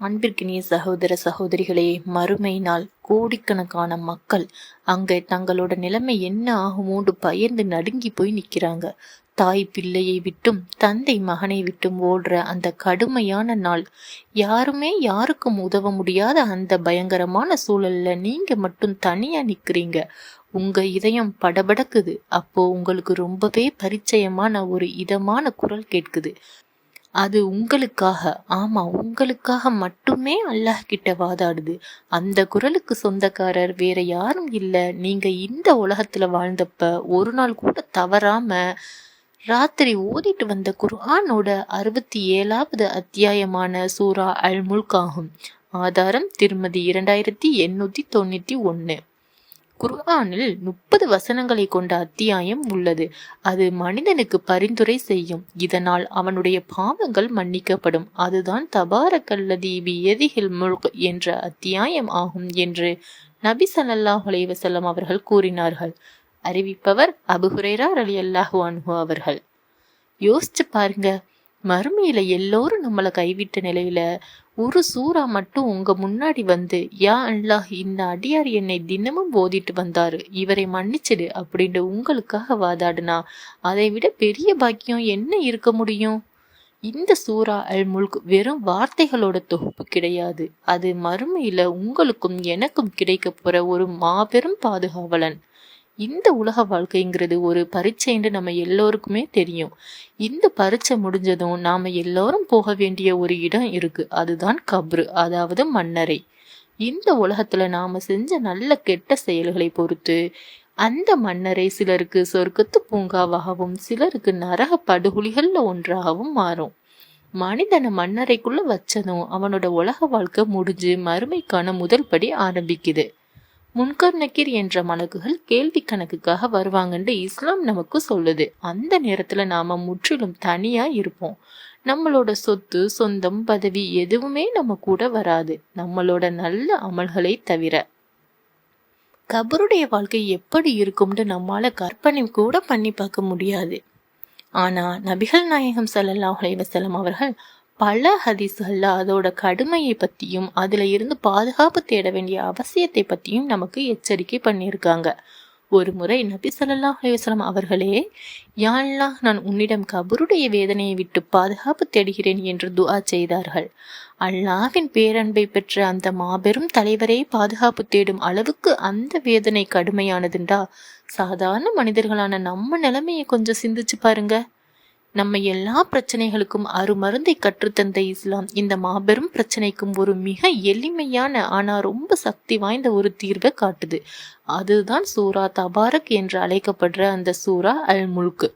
அன்பிற்கினிய சகோதர சகோதரிகளே மறுமை நாள் கோடிக்கணக்கான மக்கள் அங்கே தங்களோட நிலைமை என்ன ஆகுமோன்னு பயந்து நடுங்கி போய் நிற்கிறாங்க. தாய் பிள்ளையை விட்டும் தந்தை மகனை விட்டும் ஓடுற அந்த கடுமையான நாள் யாருமே யாருக்கும் உதவ முடியாத அந்த பயங்கரமான சூழல்ல நீங்க மட்டும் தனியா நிக்கிறீங்க. உங்க இதயம் படபடக்குது. அப்போ உங்களுக்கு ரொம்பவே பரிச்சயமான ஒரு இதமான குரல் கேட்குது. அது உங்களுக்காக. ஆமா உங்களுக்காக மட்டுமே அல்லாஹ் கிட்ட வாதாடுது. அந்த குரலுக்கு சொந்தக்காரர் வேற யாரும் இல்ல. நீங்க இந்த உலகத்துல வாழ்ந்தப்ப ஒரு நாள் கூட தவறாம ராத்திரி ஓதிட்டு வந்த குர்ஆனோட அறுபத்தி ஏழாவது அத்தியாயமான சூரா அல் ஆதாரம் திருமதி இரண்டாயிரத்தி எண்ணூத்தி தொண்ணூத்தி ஒன்னு. குர்ஆனில் முப்பது வசனங்களை கொண்ட அத்தியாயம் உள்ளது. அது மனிதனுக்கு பரிந்துரை செய்யும். இதனால் அவனுடைய பாவங்கள் மன்னிக்கப்படும். அதுதான் தபாரக்கல்லதி பியதிஹில் முல்க் என்ற அத்தியாயம் ஆகும் என்று நபி ஸல்லல்லாஹு அலைவசல்லம் அவர்கள் கூறினார்கள். அறிவிப்பவர் அபுஹுரேரா அலி அல்லாஹு அன்ஹு அவர்கள். யோசிச்சு பாருங்க மறுமையில எல்லோரும் நம்மளை கைவிட்ட நிலையில ஒரு சூறா மட்டும் உங்க முன்னாடி வந்து யா அல்லாஹ் இந்த அடியார் என்னை தினமும் போதிட்டு வந்தாரு. இவரை மன்னிச்சிடு அப்படின்னு உங்களுக்காக வாதாடுனா அதை விட பெரிய பாக்கியம் என்ன இருக்க முடியும்? இந்த சூரா அல் முல்க் வெறும் வார்த்தைகளோட தொகுப்பு கிடையாது. அது மறுமையில உங்களுக்கும் எனக்கும் கிடைக்க போற ஒரு மாபெரும் பாதுகாவலன். இந்த உலக வாழ்க்கைங்கிறது ஒரு பரீட்சைன்னு நம்ம எல்லோருக்குமே தெரியும். இந்த பரீட்சை முடிஞ்சதும் நாம எல்லோரும் போக வேண்டிய ஒரு இடம் இருக்கு. அதுதான் கப்ரு அதாவது மன்னரை. இந்த உலகத்துல நாம செஞ்ச நல்ல கெட்ட செயல்களை பொறுத்து அந்த மன்னரை சிலருக்கு சொர்க்கத்து பூங்காவாகவும் சிலருக்கு நரக படுகொலிகள்ல ஒன்றாகவும் மாறும். மனிதனை மன்னரைக்குள்ள வச்சதும் அவனோட உலக வாழ்க்கை முடிஞ்சு மறுமைக்கான முதல் படி ஆரம்பிக்குது. முன்கர் நக்கீர் என்ற மலக்குகள் கேள்வி கணக்குக்காக வருவாங்கன்னு இஸ்லாம் நமக்கு சொல்லுது. அந்த நேரத்துல நாம முற்றிலும் தனியா இருப்போம். நம்மளோட சொத்து சொந்தம் பதவி எதுவுமே நம்ம கூட வராது. நம்மளோட நல்ல அமல்களை தவிர. கபருடைய வாழ்க்கை எப்படி இருக்கும்னு நம்மால கற்பனை கூட பண்ணி பார்க்க முடியாது. ஆனா நபிகள் நாயகம் ஸல்லல்லாஹு அலைஹி அவர்கள் பல ஹதீஸ்கள்ல அதோட கடுமையை பத்தியும் அதுல இருந்து பாதுகாப்பு தேட வேண்டிய அவசியத்தை பத்தியும் நமக்கு எச்சரிக்கை பண்ணியிருக்காங்க. ஒரு முறை நபி ஸல்லல்லாஹு அலைஹி அவர்களே யா அல்லாஹ் நான் உன்னிடம் கபருடைய வேதனையை விட்டு பாதுகாப்பு தேடுகிறேன் என்று துஆ செய்தார்கள். அல்லாஹ்வின் பேரன்பை பெற்ற அந்த மாபெரும் தலைவரே பாதுகாப்பு தேடும் அளவுக்கு அந்த வேதனை கடுமையானதுண்டா? சாதாரண மனிதர்களான நம்ம நிலைமையை கொஞ்சம் சிந்திச்சு பாருங்க. நம்ம எல்லா பிரச்சனைகளுக்கும் அருமருந்தை கற்றுத்தந்த இஸ்லாம். இந்த மாபெரும் பிரச்சனைக்கும் ஒரு மிக எளிமையான ஆனால் ரொம்ப சக்தி வாய்ந்த ஒரு தீர்வை காட்டுது. அதுதான் சூரா தபாரக் என்று அழைக்கப்படுற அந்த சூரா அல் முல்க்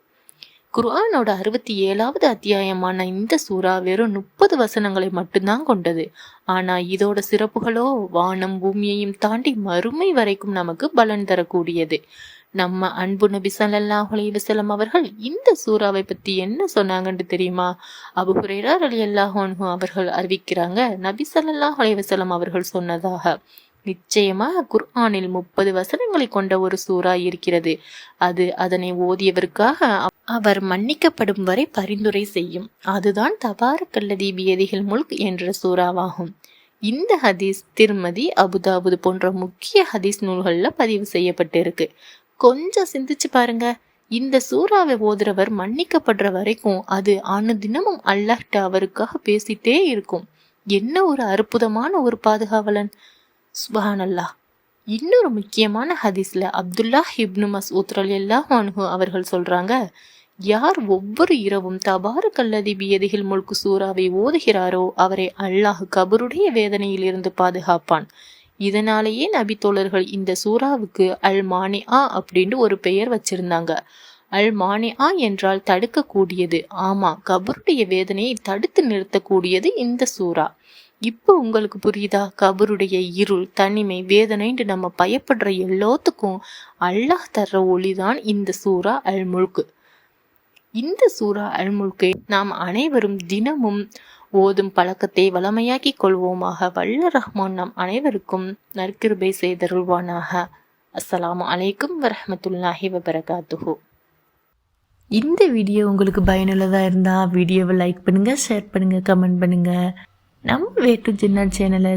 குர்ஆனோட அறுபத்தி ஏழாவது அத்தியாயமான இந்த சூறா வெறும் முப்பது வசனங்களை மட்டும்தான் கொண்டது. ஆனா இதோட சிறப்புகளோ வானம் பூமியையும் தாண்டி மறுமை வரைக்கும் நமக்கு பலன் தரக்கூடியது. நம்ம அன்பு நபி ஸல்லல்லாஹு அலைஹி அவர்கள் இந்த சூறாவை பத்தி என்ன சொன்னாங்கன்னு தெரியுமா? அபு ஹுரேரார் அலி அல்லாஹோன்ஹு அவர்கள் அறிவிக்கிறாங்க நபி ஸல்லல்லாஹு அலைஹி அவர்கள் சொன்னதாக. நிச்சயமாக குர்ஆனில் முப்பது வசனங்களை கொண்ட ஒரு சூறா இருக்கிறது. அது அதனை ஓதியவருக்காக அவர் மன்னிக்கப்படும் வரை பரிந்துரை செய்யும். அதுதான் தபாரக்கல்லதி பியதிகள் முல்க் என்ற சூறாவாகும். இந்த ஹதீஸ் திருமதி அபுதாபுது போன்ற முக்கிய ஹதீஸ் நூல்களில் பதிவு செய்யப்பட்டிருக்கு. கொஞ்சம் சிந்திச்சு பாருங்க. இந்த சூறாவை ஓதுறவர் மன்னிக்கப்படுற வரைக்கும் அது அனுதினமும் அல்லாஹ்ட்ட அவருக்காக பேசிட்டே இருக்கும். என்ன ஒரு அற்புதமான ஒரு பாதுகாவலன். சுபஹானல்லாஹ் இன்னொரு முக்கியமான ஹதீஸ்ல அப்துல்லா ஹிப்னு மசூத் ரலியல்லாஹு அன்ஹு அவர்கள் சொல்றாங்க யார் ஒவ்வொரு இரவும் தபாறு கல்லதி பியதிகில் முழுக்கு சூறாவை ஓதுகிறாரோ அவரை அல்லாஹ் கபருடைய வேதனையில் இருந்து பாதுகாப்பான். இதனாலேயே நபி தோழர்கள் இந்த சூறாவுக்கு அல் மானி ஆ அப்படின்னு ஒரு பெயர் வச்சிருந்தாங்க. அல் மானி ஆ என்றால் தடுக்கக்கூடியது. ஆமா கபருடைய வேதனையை தடுத்து நிறுத்தக்கூடியது இந்த சூறா. இப்போ உங்களுக்கு புரியுதா? கபருடைய இருள் தனிமை வேதனைன்னு நம்ம பயப்படுற எல்லாத்துக்கும் அல்லாஹ் தர்ற ஒளிதான் இந்த சூறா அல்முழுக்கு இந்த சூறா அல்முழுக்கை நாம் அனைவரும் தினமும் ஓதும் பழக்கத்தை வளமையாக்கிக் கொள்வோமாக வல்ல ரஹ்மான் நம் அனைவருக்கும் நற்கிருபை செய்தருள்வானாக. அஸ்ஸலாமு அலைக்கும் வரமத்துல்லாஹி வபரகாத்துஹு. இந்த வீடியோ உங்களுக்கு பயனுள்ளதாக இருந்தால் வீடியோவை லைக் பண்ணுங்கள் ஷேர் பண்ணுங்கள் கமெண்ட் பண்ணுங்கள் நம்ம வேட்டு சின்ன சேனலை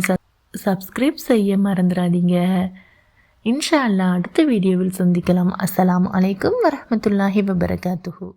சப்ஸ்கிரைப் செய்ய மறந்துடாதீங்க இன்ஷா அல்லா அடுத்த வீடியோவில் சந்திக்கலாம். அஸ்ஸலாமு அலைக்கும் வரமத்துல்லாஹி வபரகாத்துஹூ.